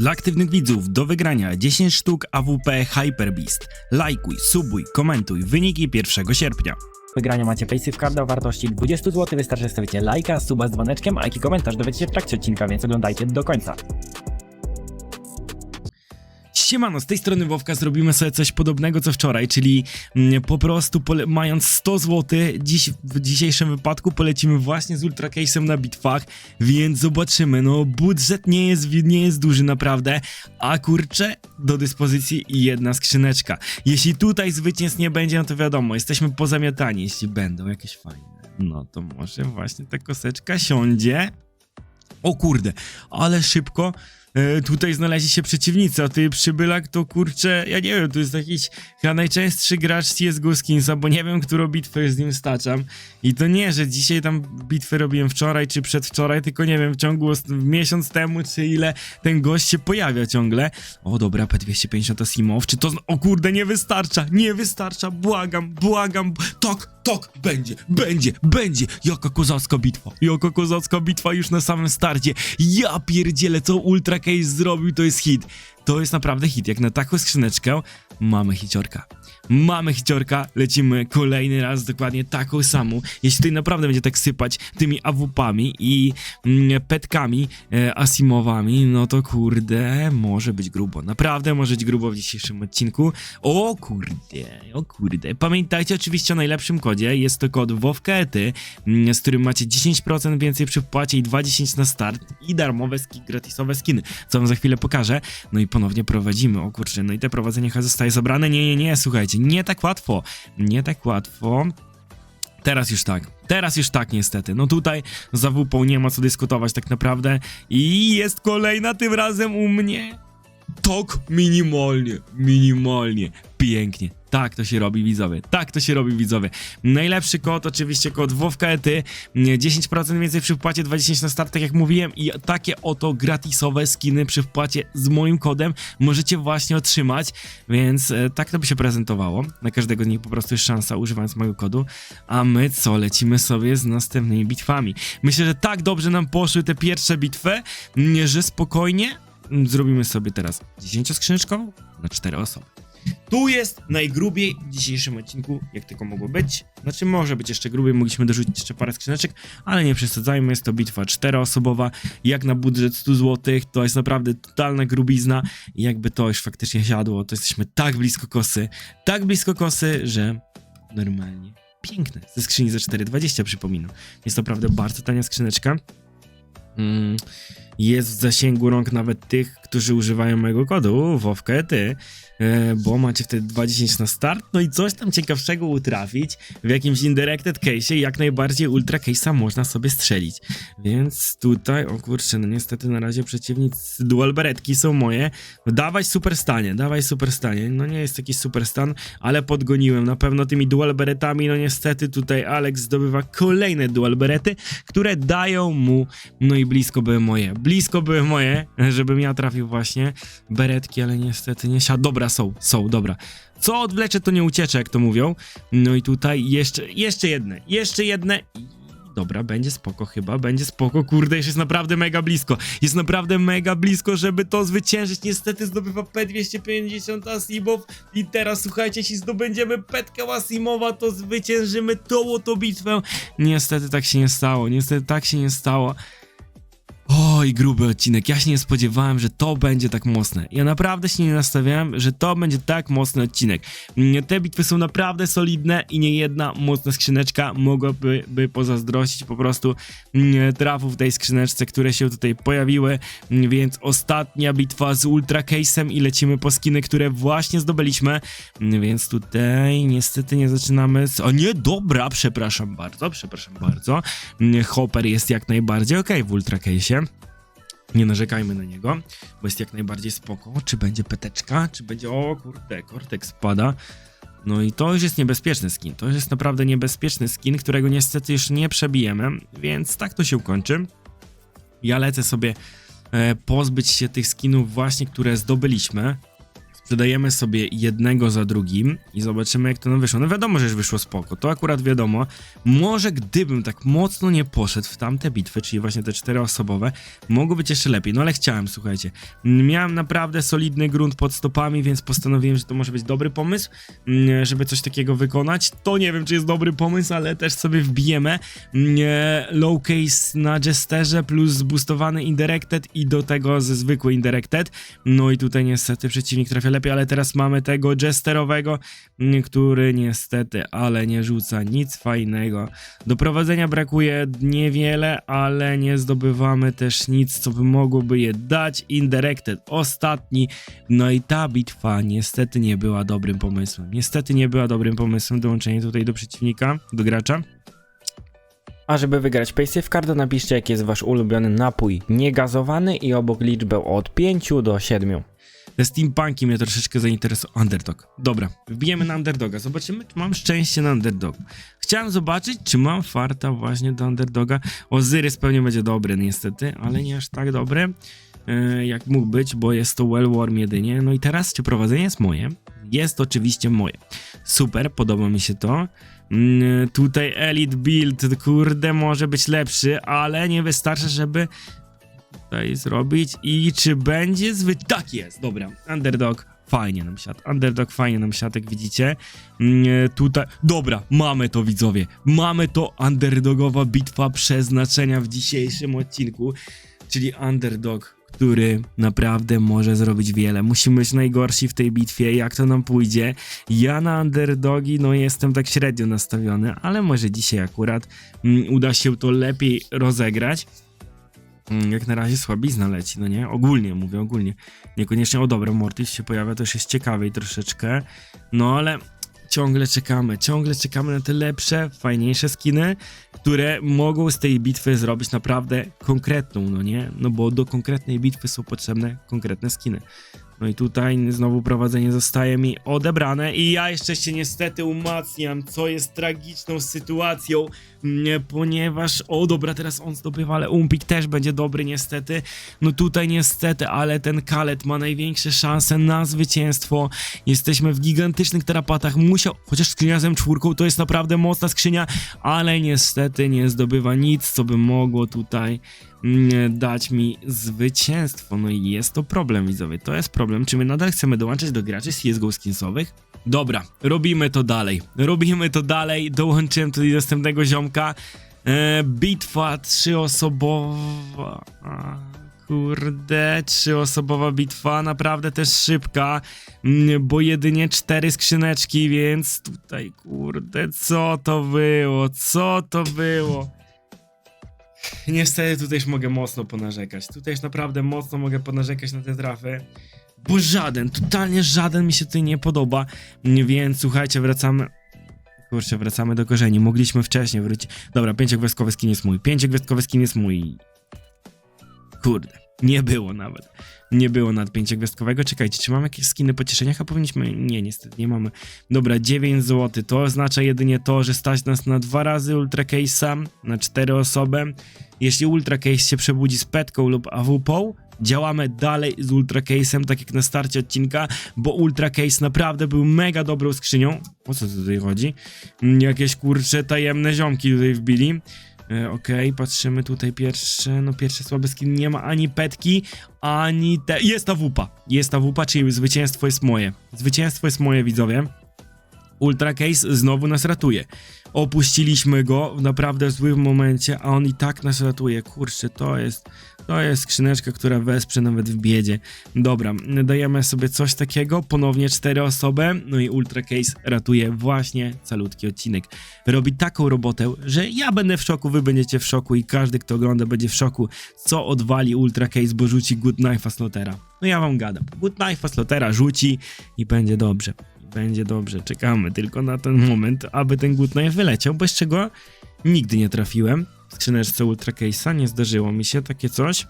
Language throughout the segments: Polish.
Dla aktywnych widzów do wygrania 10 sztuk AWP Hyper Beast. Lajkuj, subuj, komentuj wyniki 1 sierpnia. wygrania macie Paysafe Carda o wartości 20 zł. Wystarczy, że stawicie lajka, suba z dzwoneczkiem, a jaki komentarz dowiecie się w trakcie odcinka, więc oglądajcie do końca. Siemano, z tej strony Wowka zrobimy sobie coś podobnego co wczoraj, czyli mm, po prostu mając 100 zł, dziś, w dzisiejszym wypadku polecimy właśnie z Ultra Case'em na bitwach, więc zobaczymy, no budżet nie jest, nie jest duży naprawdę, a kurczę, do dyspozycji jedna skrzyneczka. Jeśli tutaj zwycięstw nie będzie, no to wiadomo, jesteśmy pozamiatani, jeśli będą jakieś fajne, no to może właśnie ta koseczka siądzie. O kurde, ale szybko tutaj znaleźli się przeciwnicy, a ty przybylak to kurczę, ja nie wiem, to jest jakiś chyba najczęstszy gracz CSGO Skinsa, bo nie wiem, którą bitwę z nim staczam. I to nie, że dzisiaj tam bitwę robiłem wczoraj czy przedwczoraj, tylko nie wiem, w ciągu ost- miesiąc temu czy ile ten gość się pojawia ciągle. O dobra, P250 Asimow, czy to... O kurde, nie wystarcza, nie wystarcza, błagam, błagam, tak, tak, będzie, będzie, będzie, jaka kozacka bitwa, jaka kozacka bitwa już na samym starcie, ja pierdzielę, co Ultra Case zrobił, to jest hit, to jest naprawdę hit, jak na taką skrzyneczkę mamy hiciorka. Mamy hiciorka, lecimy kolejny raz dokładnie taką samą. Jeśli tutaj naprawdę będzie tak sypać tymi AWP-ami i mm, petkami e, Asimowami, no to kurde, może być grubo. Naprawdę może być grubo w dzisiejszym odcinku. O kurde, o kurde. Pamiętajcie oczywiście o najlepszym kodzie, jest to kod WOWKETY, mm, z którym macie 10% więcej przy wpłacie i 2,10 na start i darmowe ski, gratisowe skiny, co wam za chwilę pokażę. No i ponownie prowadzimy, o kurczę, no i te prowadzenie zostaje zabrane. Nie, nie, nie, słuchajcie, nie tak łatwo, nie tak łatwo. Teraz już tak. Teraz już tak niestety. No tutaj za WP nie ma co dyskutować tak naprawdę. I jest kolejna tym razem u mnie. Tak, minimalnie, minimalnie. Pięknie. Tak to się robi widzowie. Tak to się robi widzowie. Najlepszy kod oczywiście kod WOWKETY. 10% więcej przy wpłacie 20 na start, tak jak mówiłem. I takie oto gratisowe skiny przy wpłacie z moim kodem możecie właśnie otrzymać. Więc e, tak to by się prezentowało. Na każdego z nich po prostu jest szansa używając mojego kodu. A my co? Lecimy sobie z następnymi bitwami. Myślę, że tak dobrze nam poszły te pierwsze bitwy, że spokojnie zrobimy sobie teraz 10 skrzyneczką na 4 osoby. Tu jest najgrubiej w dzisiejszym odcinku, jak tylko mogło być. Znaczy, może być jeszcze grubiej, mogliśmy dorzucić jeszcze parę skrzyneczek, ale nie przesadzajmy, jest to bitwa czteroosobowa. Jak na budżet 100 zł, to jest naprawdę totalna grubizna. I jakby to już faktycznie siadło, to jesteśmy tak blisko kosy, tak blisko kosy, że normalnie piękne. Ze skrzyni za 4,20 przypominam. Jest to naprawdę bardzo tania skrzyneczka. Mm, jest w zasięgu rąk nawet tych, którzy używają mojego kodu WOWKETY, e, bo macie wtedy 20 na start, no i coś tam ciekawszego utrafić w jakimś indirected case'ie, jak najbardziej ultra case'a można sobie strzelić. Więc tutaj, o kurczę, no niestety na razie przeciwnicy dual beretki są moje. No dawaj super stanie, dawaj super stanie. No nie jest jakiś super stan, ale podgoniłem na pewno tymi dual beretami, no niestety tutaj Alex zdobywa kolejne dual berety, które dają mu, no i blisko były moje, blisko były moje, żebym ja trafił właśnie beretki, ale niestety nie siadł. Dobra, są, są, dobra. Co odwlecze, to nie uciecze, jak to mówią. No i tutaj jeszcze, jeszcze jedne, jeszcze jedne Dobra, będzie spoko chyba, będzie spoko, kurde, już jest naprawdę mega blisko. Jest naprawdę mega blisko, żeby to zwyciężyć. Niestety zdobywa P250 Asimow i teraz słuchajcie, jeśli zdobędziemy Petkę Asimowa, to zwyciężymy tą oto bitwę. Niestety tak się nie stało, niestety tak się nie stało. Oj, gruby odcinek. Ja się nie spodziewałem, że to będzie tak mocne. Ja naprawdę się nie nastawiałem, że to będzie tak mocny odcinek. Te bitwy są naprawdę solidne i nie jedna mocna skrzyneczka mogłaby by pozazdrościć po prostu mm, trafów w tej skrzyneczce, które się tutaj pojawiły. Mm, Więc ostatnia bitwa z Ultra Case'em i lecimy po skiny, które właśnie zdobyliśmy. Mm, Więc tutaj niestety nie zaczynamy z... O nie, dobra, przepraszam bardzo, przepraszam bardzo. Hopper jest jak najbardziej ok w Ultra Case'ie. Nie narzekajmy na niego, bo jest jak najbardziej spoko. Czy będzie peteczka, czy będzie... O kurde, Cortex spada. No i to już jest niebezpieczny skin. To już jest naprawdę niebezpieczny skin, którego niestety już nie przebijemy, więc tak to się kończy. Ja lecę sobie e, pozbyć się tych skinów właśnie, które zdobyliśmy. Dodajemy sobie jednego za drugim i zobaczymy jak to nam wyszło. No wiadomo, że już wyszło spoko, to akurat wiadomo. Może gdybym tak mocno nie poszedł w tamte bitwy, czyli właśnie te czteroosobowe, mogło być jeszcze lepiej. No ale chciałem, słuchajcie. Miałem naprawdę solidny grunt pod stopami, więc postanowiłem, że to może być dobry pomysł, mm, żeby coś takiego wykonać. To nie wiem, czy jest dobry pomysł, ale też sobie wbijemy mm, low case na Jesterze plus zboostowany Indirected i do tego ze zwykły Indirected. No i tutaj niestety przeciwnik trafia lepiej, ale teraz mamy tego Jesterowego, mm, który niestety, ale nie rzuca nic fajnego. Do prowadzenia brakuje niewiele, ale nie zdobywamy też nic, co by mogłoby je dać. Indirected ostatni, no i ta bitwa niestety nie była dobrym pomysłem. Niestety nie była dobrym pomysłem dołączenie tutaj do przeciwnika, do gracza. A żeby wygrać Paysafe Cardo napiszcie jaki jest wasz ulubiony napój niegazowany i obok liczbę od 5 do 7. Te steampunki mnie troszeczkę zainteresowały. Underdog. Dobra, wbijemy na underdoga. Zobaczymy, czy mam szczęście na underdog. Chciałem zobaczyć, czy mam farta właśnie do underdoga. Ozyrys pewnie będzie dobry niestety, ale nie aż tak dobry e, jak mógł być, bo jest to Wellworm jedynie. No i teraz, czy prowadzenie jest moje? Jest oczywiście moje. Super, podoba mi się to. Mm, tutaj Elite Build, kurde, może być lepszy, ale nie wystarczy, żeby tutaj zrobić i czy będzie zwy... Tak jest, dobra. Underdog fajnie nam siadł. Underdog fajnie nam siadł, jak widzicie. Mm, tutaj... Dobra, mamy to widzowie. Mamy to underdogowa bitwa przeznaczenia w dzisiejszym odcinku, czyli underdog który naprawdę może zrobić wiele. Musimy być najgorsi w tej bitwie, jak to nam pójdzie. Ja na underdogi, no jestem tak średnio nastawiony, ale może dzisiaj akurat mm, uda się to lepiej rozegrać. Mm, Jak na razie słabizna leci, no nie? Ogólnie, mówię ogólnie. Niekoniecznie, o dobra, Mortis się pojawia, to już jest ciekawiej troszeczkę. No ale ciągle czekamy, ciągle czekamy na te lepsze, fajniejsze skiny, które mogą z tej bitwy zrobić naprawdę konkretną, no nie? No bo do konkretnej bitwy są potrzebne konkretne skiny. No i tutaj znowu prowadzenie zostaje mi odebrane i ja jeszcze się niestety umacniam, co jest tragiczną sytuacją, mm, ponieważ, o dobra, teraz on zdobywa, ale Umpik też będzie dobry niestety. No tutaj niestety, ale ten Kalet ma największe szanse na zwycięstwo. Jesteśmy w gigantycznych tarapatach, musiał, chociaż skrzynia z M4 to jest naprawdę mocna skrzynia, ale niestety nie zdobywa nic, co by mogło tutaj dać mi zwycięstwo. No i jest to problem, widzowie. To jest problem. Czy my nadal chcemy dołączyć do graczy CSGO skinsowych? Dobra, robimy to dalej. Robimy to dalej. Dołączyłem tutaj następnego ziomka. E, bitwa trzyosobowa. Kurde, trzyosobowa bitwa, naprawdę też szybka, mm, bo jedynie cztery skrzyneczki, więc tutaj, kurde, co to było, co to było? Niestety tutaj już mogę mocno ponarzekać. Tutaj już naprawdę mocno mogę ponarzekać na te trafy. Bo żaden, totalnie żaden mi się tutaj nie podoba. Więc słuchajcie, wracamy. Kurczę, wracamy do korzeni. Mogliśmy wcześniej wrócić. Dobra, pięciogwiazdkowy skin jest mój. Pięciogwiazdkowy skin jest mój. Kurde, nie było nawet. Nie było nad pięciogwiazdkowego. Czekajcie, czy mamy jakieś skiny pocieszenia? A powinniśmy. Nie, niestety nie mamy. Dobra, 9 zł. To oznacza jedynie to, że stać nas na dwa razy Ultra Case'a, na cztery osoby. Jeśli Ultra Case się przebudzi z petką lub AWP, działamy dalej z Ultra Case'em, tak jak na starcie odcinka, bo Ultra Case naprawdę był mega dobrą skrzynią. O co tutaj chodzi? Mm, Jakieś kurcze tajemne ziomki tutaj wbili. E, Okej, patrzymy tutaj pierwsze, no pierwsze słabe skin, nie ma ani petki, ani te... Jest ta wupa, jest ta wupa, czyli zwycięstwo jest moje. Zwycięstwo jest moje, widzowie. Ultra Case znowu nas ratuje. Opuściliśmy go w naprawdę złym momencie, a on i tak nas ratuje. Kurczę, to jest, to jest skrzyneczka, która wesprze nawet w biedzie. Dobra, dajemy sobie coś takiego, ponownie cztery osoby, no i Ultra Case ratuje właśnie calutki odcinek. Robi taką robotę, że ja będę w szoku, wy będziecie w szoku i każdy, kto ogląda będzie w szoku, co odwali Ultra Case, bo rzuci Good Knife'a Slotera. No ja wam gadam, Good Knife'a Slotera rzuci i będzie dobrze. Będzie dobrze, czekamy tylko na ten moment, aby ten Good Knife wyleciał, bez czego nigdy nie trafiłem. Skrzyneczce Ultra Case'a nie zdarzyło mi się takie coś.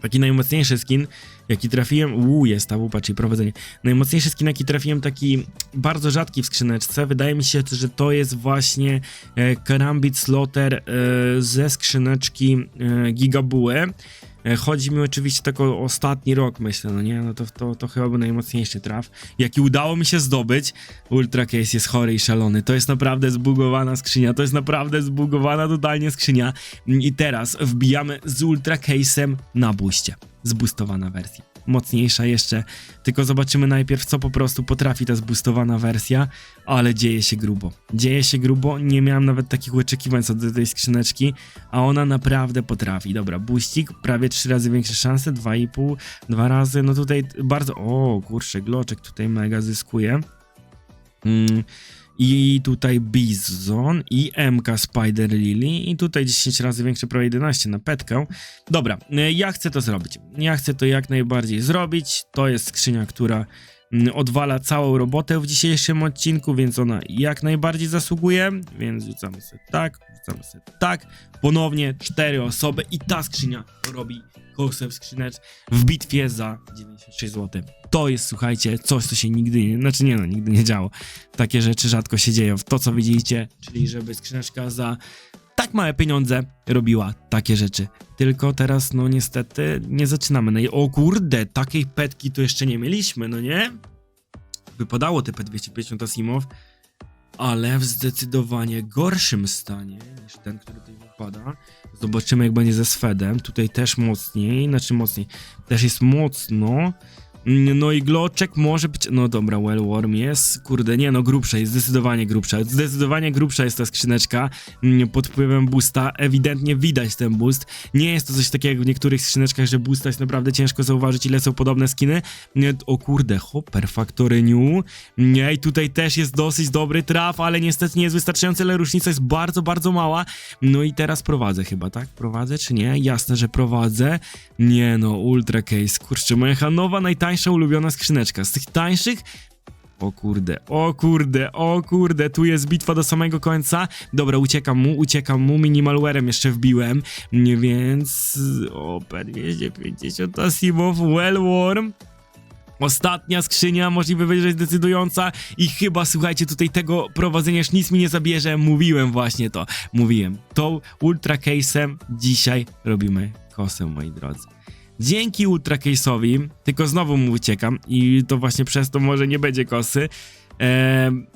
Taki najmocniejszy skin, jaki trafiłem, uuu, jest ta czyli prowadzenie. Najmocniejszy skin, jaki trafiłem, taki bardzo rzadki w skrzyneczce. Wydaje mi się, że to jest właśnie e, Karambit Slaughter e, ze skrzyneczki e. E, Chodzi mi oczywiście tak o ostatni rok, myślę, no nie? No to, to, to chyba był najmocniejszy traf, jaki udało mi się zdobyć. Ultra Case jest chory i szalony. To jest naprawdę zbugowana skrzynia, to jest naprawdę zbugowana totalnie skrzynia. I teraz wbijamy z Ultra Case'em na buście. Zbustowana wersja. Mocniejsza jeszcze, tylko zobaczymy najpierw, co po prostu potrafi ta zbustowana wersja, ale dzieje się grubo. Dzieje się grubo, nie miałem nawet takich oczekiwań co do tej skrzyneczki, a ona naprawdę potrafi. Dobra, buścik, prawie 3 razy większe szanse, 2,5, dwa razy, no tutaj bardzo, o kurczę, gloczek tutaj mega zyskuje. Mm. I tutaj Bizon i MK Spider Lily i tutaj 10 razy większe, prawie 11 na petkę. Dobra, y, ja chcę to zrobić. Ja chcę to jak najbardziej zrobić. To jest skrzynia, która odwala całą robotę w dzisiejszym odcinku, więc ona jak najbardziej zasługuje. Więc rzucamy sobie tak, rzucamy sobie tak. Ponownie cztery osoby i ta skrzynia robi kosę w skrzynecz w bitwie za 96 zł. To jest, słuchajcie, coś, co się nigdy nie, znaczy nie no, nigdy nie działo. Takie rzeczy rzadko się dzieją. To, co widzieliście, czyli żeby skrzyneczka za tak małe pieniądze robiła takie rzeczy. Tylko teraz, no niestety, nie zaczynamy. na jej- O kurde, takiej petki to jeszcze nie mieliśmy, no nie? Wypadało te P250 Asimov, ale w zdecydowanie gorszym stanie niż ten, który tutaj wypada. Zobaczymy, jak będzie ze Swedem. Tutaj też mocniej, znaczy mocniej, też jest mocno. Mm, No i Gloczek może być. No dobra, Wellworm jest. Kurde, nie no, grubsza jest, zdecydowanie grubsza. Zdecydowanie grubsza jest ta skrzyneczka. Mm, Pod wpływem boosta ewidentnie widać ten boost. Nie jest to coś takiego jak w niektórych skrzyneczkach, że boosta jest naprawdę ciężko zauważyć, ile są podobne skiny. O kurde, Hopper Factory New. I tutaj też jest dosyć dobry traf, ale niestety nie jest wystarczający, ale różnica jest bardzo, bardzo mała. No i teraz prowadzę chyba, tak? Prowadzę czy nie? Jasne, że prowadzę. Nie no, Ultra Case, kurczę, moja nowa, najtańsza ulubiona skrzyneczka. Z tych tańszych o kurde, o kurde, o kurde, tu jest bitwa do samego końca. Dobra, uciekam mu, uciekam mu, minimalwarem jeszcze wbiłem, więc... O, P250 Asimov, Wellworm. Ostatnia skrzynia, możliwe jest decydująca i chyba, słuchajcie, tutaj tego prowadzenia już nic mi nie zabierze, mówiłem właśnie to, mówiłem. To Ultra Case'em dzisiaj robimy kosę, moi drodzy. Dzięki Ultra Case'owi, tylko znowu mu uciekam i to właśnie przez to może nie będzie kosy, em,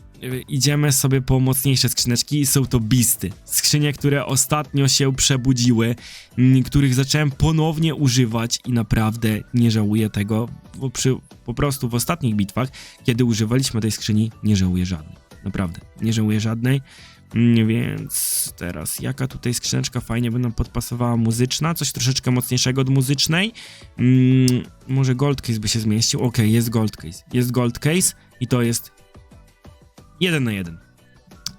idziemy sobie po mocniejsze skrzyneczki i są to bisty. Skrzynie, które ostatnio się przebudziły, których zacząłem ponownie używać i naprawdę nie żałuję tego, bo przy, po prostu w ostatnich bitwach, kiedy używaliśmy tej skrzyni, nie żałuję żadnej. Naprawdę, nie żałuję żadnej. Więc teraz, jaka tutaj skrzyneczka fajnie nam podpasowała muzyczna, coś troszeczkę mocniejszego od muzycznej. Mm, może gold case by się zmieścił. Okej, jest gold case. Jest gold case i to jest jeden na jeden.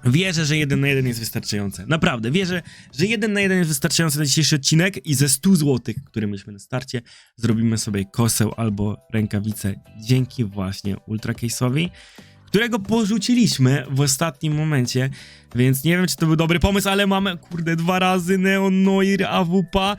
Wierzę, że jeden na jeden jest wystarczające. Naprawdę, wierzę, że jeden na jeden jest wystarczający na dzisiejszy odcinek i ze 100 zł, które mieliśmy na starcie, zrobimy sobie koseł albo rękawicę dzięki właśnie Ultra Case'owi, którego porzuciliśmy w ostatnim momencie, więc nie wiem, czy to był dobry pomysł, ale mamy, kurde, dwa razy Neon Noir AWP,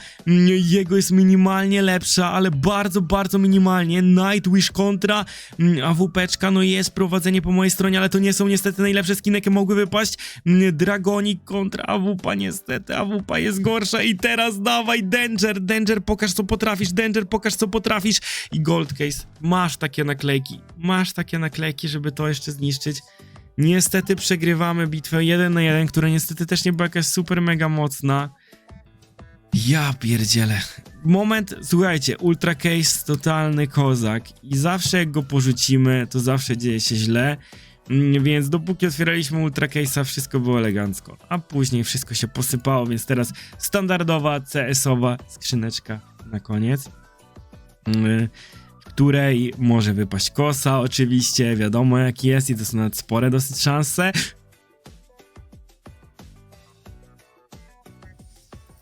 jego jest minimalnie lepsza, ale bardzo, bardzo minimalnie, Nightwish kontra mm, AWPczka, no jest prowadzenie po mojej stronie, ale to nie są niestety najlepsze skiny, jakie mogły wypaść, Mm, Dragonik kontra AWP, niestety AWP jest gorsza. I teraz dawaj Danger, Danger pokaż co potrafisz, Danger pokaż co potrafisz. I Gold Case, masz takie naklejki, masz takie naklejki, żeby to jeszcze zniszczyć. Niestety przegrywamy bitwę 1 na 1, która niestety też nie była jakaś super mega mocna. Ja pierdzielę. Moment, słuchajcie, Ultra Case totalny kozak i zawsze jak go porzucimy, to zawsze dzieje się źle. Mm, Więc dopóki otwieraliśmy Ultra Case'a, wszystko było elegancko. A później wszystko się posypało, więc teraz standardowa CS-owa skrzyneczka na koniec. Której może wypaść kosa, oczywiście, wiadomo jak jest i to są nawet spore dosyć szanse.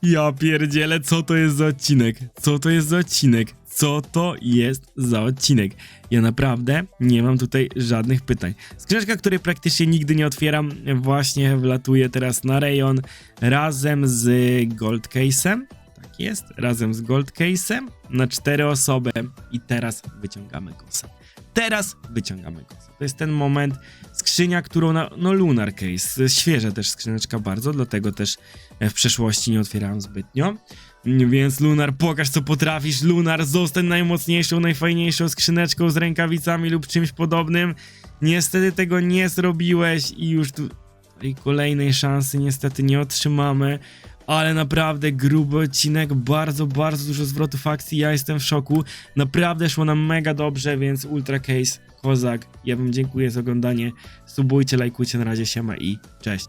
Ja pierdzielę, co to jest za odcinek? Co to jest za odcinek? Co to jest za odcinek? Ja naprawdę nie mam tutaj żadnych pytań. Skrzyneczka, której praktycznie nigdy nie otwieram, właśnie wlatuje teraz na rejon razem z Gold Case'em. Tak jest, razem z Gold Case'em na cztery osoby i teraz wyciągamy kosę. Teraz wyciągamy kosę. To jest ten moment, skrzynia, którą na, no Lunar Case, świeża też skrzyneczka bardzo, dlatego też e, w przeszłości nie otwierałem zbytnio. Więc Lunar, pokaż co potrafisz. Lunar, zostań najmocniejszą, najfajniejszą skrzyneczką z rękawicami lub czymś podobnym. Niestety tego nie zrobiłeś i już tu tej kolejnej szansy niestety nie otrzymamy. Ale naprawdę gruby odcinek, bardzo, bardzo dużo zwrotów akcji, ja jestem w szoku. Naprawdę szło nam mega dobrze, więc Ultra Case, Kozak, ja wam dziękuję za oglądanie. Subujcie, lajkujcie, na razie siema i cześć.